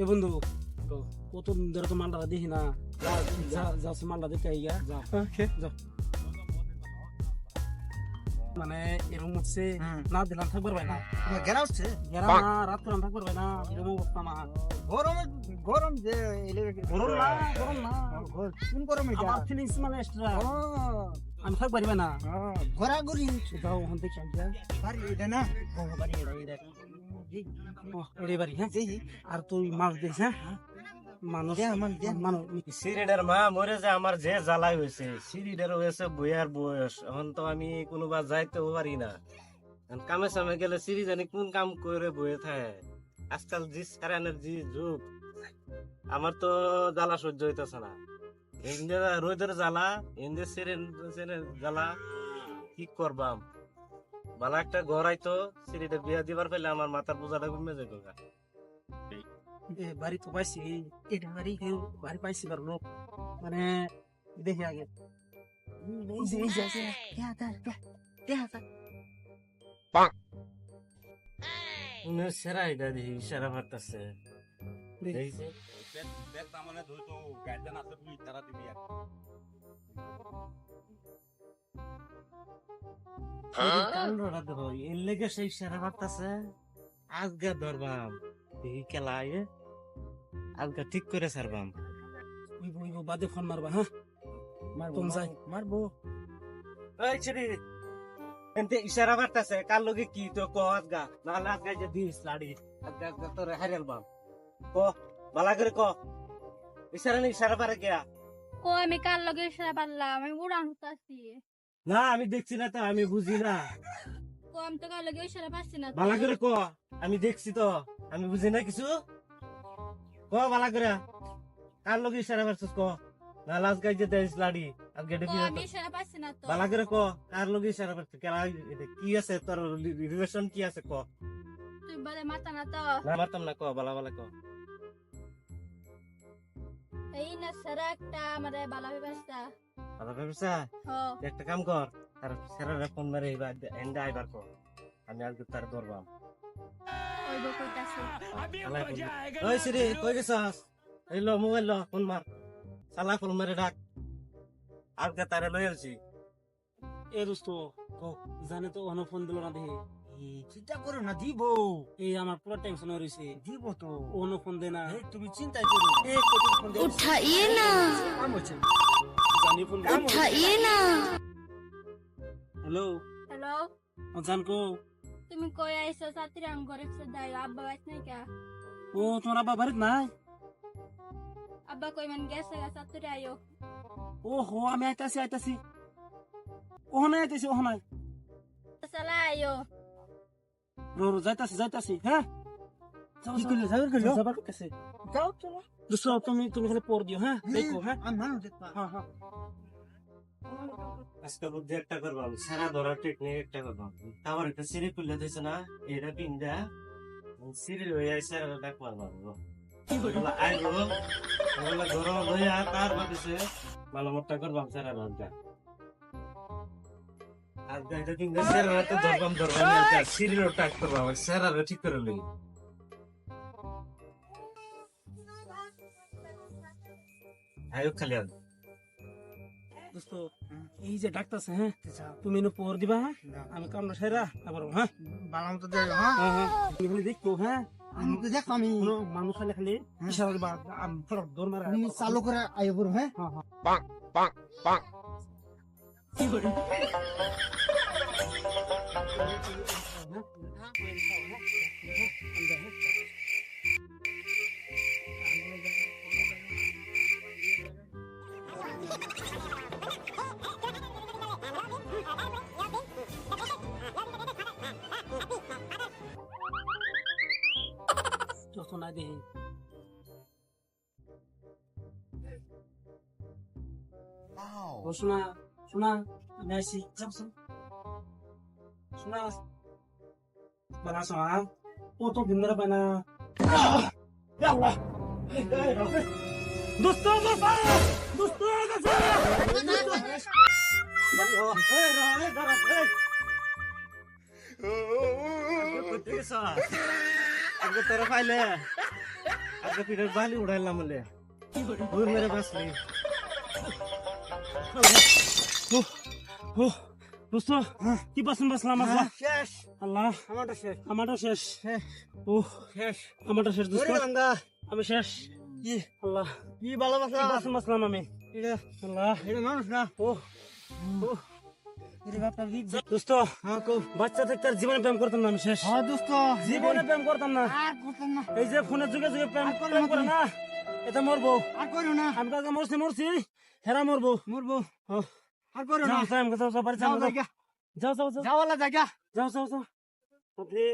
এ বন্ধু কত ধরে তো মালটা দেখি না। যা যা মালটা দেখতে আইগা। যা। ওকে। মানে এরকম হচ্ছে। না দিলাম থাকবার ভাই না। গেরা উঠছে গেরা না রাত করে থাকবার ভাই না এরকম অবস্থা আমার। গরম গরম যে গরম না গরম না। কোন গরম এটা? আমার ফিলিংস মানে এক্সট্রা আমি থাকবার ভাই না। ঘোরাঘুরি। যাও ওখান থেকে বাড়ি এটা না? বাড়ি এড়া হ্যাঁ আর তুই মাছ দিস হ্যাঁ মানুষ দে আমার দে মানুষ সিরিডের মা মরে যে আমার যে জ্বালাই হয়েছে সিরিডের হয়েছে বইয়ার বয়স। এখন তো আমি কোনোবা যাইতেও পারি না। কামে সামে গেলে সিরি জানি কোন কাম করে বয়ে থাকে। আজকাল জি সারানের জি যুগ। আমার তো জ্বালা সহ্য হইতেছে না। রোদের জ্বালা সিরেন জ্বালা। কি করবাম? বালা একটা ঘর আইতো সিরিডে বিয়া দিবার পেলে আমার মাথার বোঝাটা কমে যাবে বাড়ি তো পাইছি এটা বাড়ি কেউ বাড়ি পাইছি বার লোক মানে দেখি আগে। এই যে এই যে এই যে দেয়া দা দেয়া দা উনি সেরা কান্ডটা ধরো এর লেগে সেই সেরা ভাবতেছে আজকে ধরবাম দেখি খেলা আয়ে আজকে ঠিক করে সারবাম উইব উইব বাদে ফোন মারবা হ্যাঁ? মারবো মারবো ওই ছেড়ে। এনতে ইশারা ভাবতেছে কার লগে কি তো ক আজগা? নাহলে আজকে যে দিস লাড়ি। আজকে আজকে তোর হারিয়াল বাম। ক বালা করে ক। ইশারা নেই ইশারা পারে গিয়া। ও আমি কার লগে সেরা পারলাম আমি উড়ান হতাছি। না আমি দেখছি না তো আমি বুঝি না। আমি তো কার লগে সেরা পাচ্ছি না। বালা করে ক আমি দেখছি তো আমি বুঝি না কিছু? ক বালা করে। কার লগে ইশারা পারছিস ক? না লাজ গাই যে দেশ লাড়ি আজকে ও দেখি আমি সেরা পাচ্ছি না তো। বালা করে ক কার লগে ইশারা পারছিস কেলা কি আছে? তোর রিলেশন কি আছে? ক। তুই বলে মাথা না তো। না মারতাম না ক বালা বালা ক। এই না সেরা একটা আমার বালা ব্যবস্থা। বালা ব্যবসা ও একটা কাম কর আর সেরারে ফোন মেরে এবার এন্ডা আইবার কর আমি আজকে তার ধরবাম। ওই সিরি কই গেছস? এই লো মোবাইল লো ফোন মার। সালা ফোন মেরে ডাক। আজকে তারে লই আলছি এ দোস্ত জানে তো অন ফোন দিল না দেখি। চিন্তা করো না দিব। এই আমার পুরো টেনশন হয়ে রয়েছে দিব তো। অন ফোন দে না। তুমি চিন্তাই করো না। এ কত ফোন দে। উঠাইয়ে না। কাম হচ্ছে। জানি ফোন কাম হচ্ছে। উঠাইয়ে না। হ্যালো? হ্যালো? জান কো। তুমি কই আইছো? সাথী রাম ঘরে দাই আব্বা বাইস নাই কা? ও তোমার আব্বা বাড়িতে নাই? আব্বা কই মান গেছে গা সাথী আইও। ও হো আমি আইতাছি আইতাছি। ও নাই আইতাছি ও নাই। সালা আইও। রো যাইতাছি যাইতাছি হ্যাঁ যাও, কি যাও। করল যাবে করল যাবার কাছে যাও চলো দোস্ত তুমি তুমি খালি পর দিও হ্যাঁ দেখো হ্যাঁ আমি মানুষ দেখবা হ্যাঁ হ্যাঁ আজকে বুদ্ধি একটা করবাম সারা ধরার টেকনিক একটা করবাম তারপর একটা সিঁড়ি খুললে দিছে না এটা পিন্দা সিঁড়ি হয়ে আইসে আর ডাক আইব ওগুলা গরম হইয়া তার বাদিছে ভালো মোটটা করবাম সারা রাতটা এই যে ডাক্তারছে হ্যাঁ? তুমি পর দিবা হ্যাঁ? আমি কামটা সেরা আবার হ্যাঁ? বানাম তো হ্যাঁ? হ্যাঁ হ্যাঁ। তুমি খালি দেখো হ্যাঁ? আমি তো দেখো আমি। মানুষ খালি খালি ইশারা দিবা আমি ফটক দৌড় মারা। তুমি চালু করে আইব হ্যাঁ? হ্যাঁ হ্যাঁ। কি করে hả hả quen thôi hả hả anh về hết cho tôi nói đi Wow. 어, 순아, 순아, 안녕하세요. 잠수. 순아. যাও শোনা বানা শোনা ও তো দিন ধরে বানা দোস্ত দোস্ত দোস্ত আজকে তোরা পাইলে আজকে পিঠের বালি উড়াইলাম বলে ঘুর মেরে বাঁচলি ও দোস্ত কি বাসন বাসলাম আল্লাহ? শেষ। আল্লাহ আমারটা শেষ। আমারটা শেষ। ও শেষ। আমারটা শেষ দোস্ত। আমি শেষ। কি? আল্লাহ। কি ভালোবাসা? বাসলাম আমি? এটা আল্লাহ। এটা মানুষ না। ও ও দোস্ত হ্যাঁ বাচ্চা জীবনে প্রেম করতাম না আমি শেষ। হ্যাঁ দোস্ত। জীবনে প্রেম করতাম না। এই যে ফোনের যুগে যুগে প্রেম করো প্রেম না করে না এটা মরবো। আর করো না। আমি কালকে মরছি মরছি হেরা মরবো। মরবো। আর করো না। বাড়ি যাও যাও জায়গা। যাও যাও যাও। যাওয়ালা জায়গা। যাও যাও যাও। আপনি